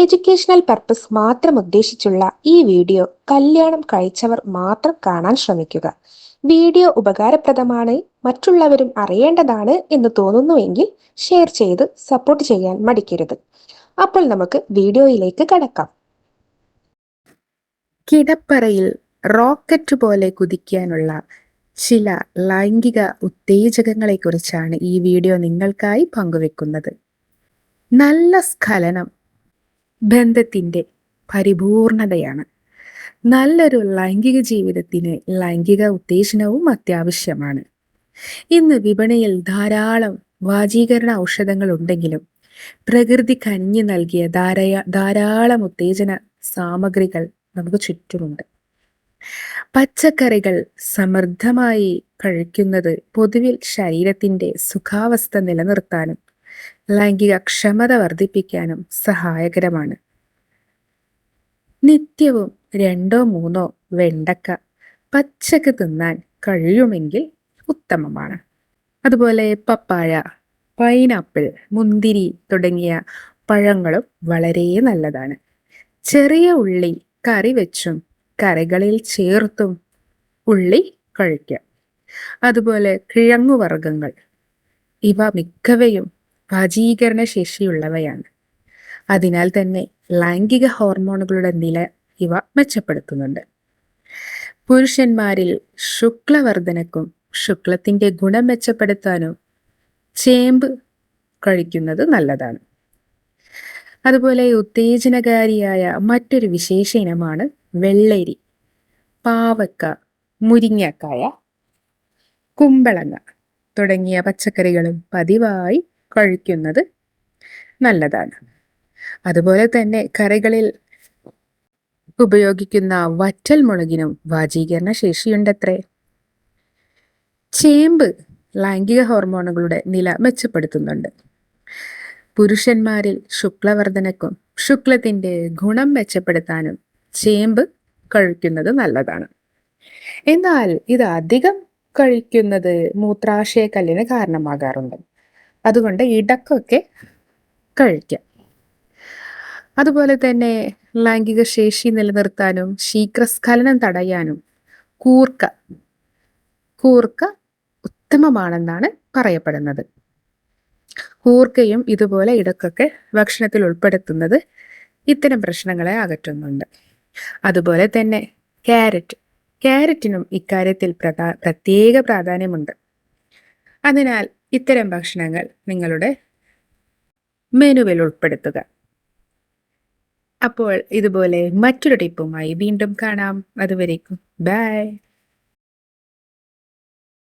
Educational purpose മാത്രം ഉദ്ദേശിച്ചുള്ള ഈ video കല്യാണം കഴിച്ചവർ മാത്രം കാണാൻ ശ്രമിക്കുക. വീഡിയോ ഉപകാരപ്രദമാണ് മറ്റുള്ളവരും അറിയേണ്ടതാണ് എന്ന് തോന്നുന്നുവെങ്കിൽ ഷെയർ ചെയ്ത് സപ്പോർട്ട് ചെയ്യാൻ മടിക്കരുത്. അപ്പോൾ നമുക്ക് വീഡിയോയിലേക്ക് കടക്കാം. കിടപ്പറയിൽ റോക്കറ്റ് പോലെ കുതിക്കാനുള്ള ചില ലൈംഗിക ഉത്തേജകങ്ങളെക്കുറിച്ചാണ് ഈ വീഡിയോ നിങ്ങൾക്കായി പങ്കുവെക്കുന്നത്. നല്ല സ്ഖലനം ബന്ധത്തിന്റെ പരിപൂർണതയാണ്. നല്ലൊരു ലൈംഗിക ജീവിതത്തിന് ലൈംഗിക ഉത്തേജനവും അത്യാവശ്യമാണ്. ഇന്ന് വിപണിയിൽ ധാരാളം വാചീകരണ ഔഷധങ്ങൾ ഉണ്ടെങ്കിലും പ്രകൃതി കഞ്ഞി നൽകിയ ധാരാ ധാരാളം ഉത്തേജന സാമഗ്രികൾ നമുക്ക് ചുറ്റുമുണ്ട്. പച്ചക്കറികൾ സമൃദ്ധമായി കഴിക്കുന്നത് പൊതുവിൽ ശരീരത്തിന്റെ സുഖാവസ്ഥ നിലനിർത്താനും ലൈംഗിക ക്ഷമത വർദ്ധിപ്പിക്കാനും സഹായകരമാണ്. നിത്യവും രണ്ടോ മൂന്നോ വെണ്ടക്ക പച്ചക്ക് തിന്നാൻ കഴിയുമെങ്കിൽ ഉത്തമമാണ്. അതുപോലെ പപ്പായ പൈനാപ്പിൾ മുന്തിരി തുടങ്ങിയ പഴങ്ങളും വളരെ നല്ലതാണ്. ചെറിയ ഉള്ളി കറി വെച്ചും കറികളിൽ ചേർത്തും ഉള്ളി കഴിക്കാം. അതുപോലെ കിഴങ്ങുവർഗങ്ങൾ ഇവ മിക്കവയും പാചീകരണ ശേഷിയുള്ളവയാണ് അതിനാൽ തന്നെ ലൈംഗിക ഹോർമോണുകളുടെ നില ഇവ മെച്ചപ്പെടുത്തുന്നുണ്ട്. പുരുഷന്മാരിൽ ശുക്ലവർദ്ധനക്കും ശുക്ലത്തിന്റെ ഗുണം മെച്ചപ്പെടുത്താനും ചേമ്പ് കഴിക്കുന്നത് നല്ലതാണ്. അതുപോലെ ഉത്തേജനകാരിയായ മറ്റൊരു വിശേഷ ഇനമാണ് വെള്ളരി പാവക്ക മുരിങ്ങക്കായ കുമ്പളങ്ങ തുടങ്ങിയ പച്ചക്കറികളും പതിവായി കഴിക്കുന്നത് നല്ലതാണ്. അതുപോലെ തന്നെ കറികളിൽ ഉപയോഗിക്കുന്ന വറ്റൽ മുളകിനും വാചീകരണ ശേഷിയുണ്ടത്രേ. ചേമ്പ് ലൈംഗിക ഹോർമോണുകളുടെ നില മെച്ചപ്പെടുത്തുന്നുണ്ട്. പുരുഷന്മാരിൽ ശുക്ലവർദ്ധനക്കും ശുക്ലത്തിന്റെ ഗുണം മെച്ചപ്പെടുത്താനും ചേമ്പ് കഴിക്കുന്നത് നല്ലതാണ്. എന്നാൽ ഇത് അധികം കഴിക്കുന്നത് മൂത്രാശയക്കല്ലിന് കാരണമാകാറുണ്ട്. അതുകൊണ്ട് ഇടക്കൊക്കെ കഴിക്കാം. അതുപോലെ തന്നെ ലൈംഗിക ശേഷി നിലനിർത്താനും ശീഘ്രസ്ഖലനം തടയാനും കൂർക്ക. കൂർക്ക ഉത്തമമാണെന്നാണ് പറയപ്പെടുന്നത്. കൂർക്കയും ഇതുപോലെ ഇടക്കൊക്കെ ഭക്ഷണത്തിൽ ഉൾപ്പെടുത്തുന്നത് ഇത്തരം പ്രശ്നങ്ങളെ അകറ്റുന്നുണ്ട്. അതുപോലെ തന്നെ ക്യാരറ്റ്. ക്യാരറ്റിനും ഇക്കാര്യത്തിൽ പ്രധാ പ്രത്യേക പ്രാധാന്യമുണ്ട്. അതിനാൽ ഇത്തരം ഭക്ഷണങ്ങൾ നിങ്ങളുടെ മെനുവിൽ ഉൾപ്പെടുത്തുക. അപ്പോൾ ഇതുപോലെ മറ്റൊരു ടിപ്പുമായി വീണ്ടും കാണാം. അതുവരേക്കും. ബൈ.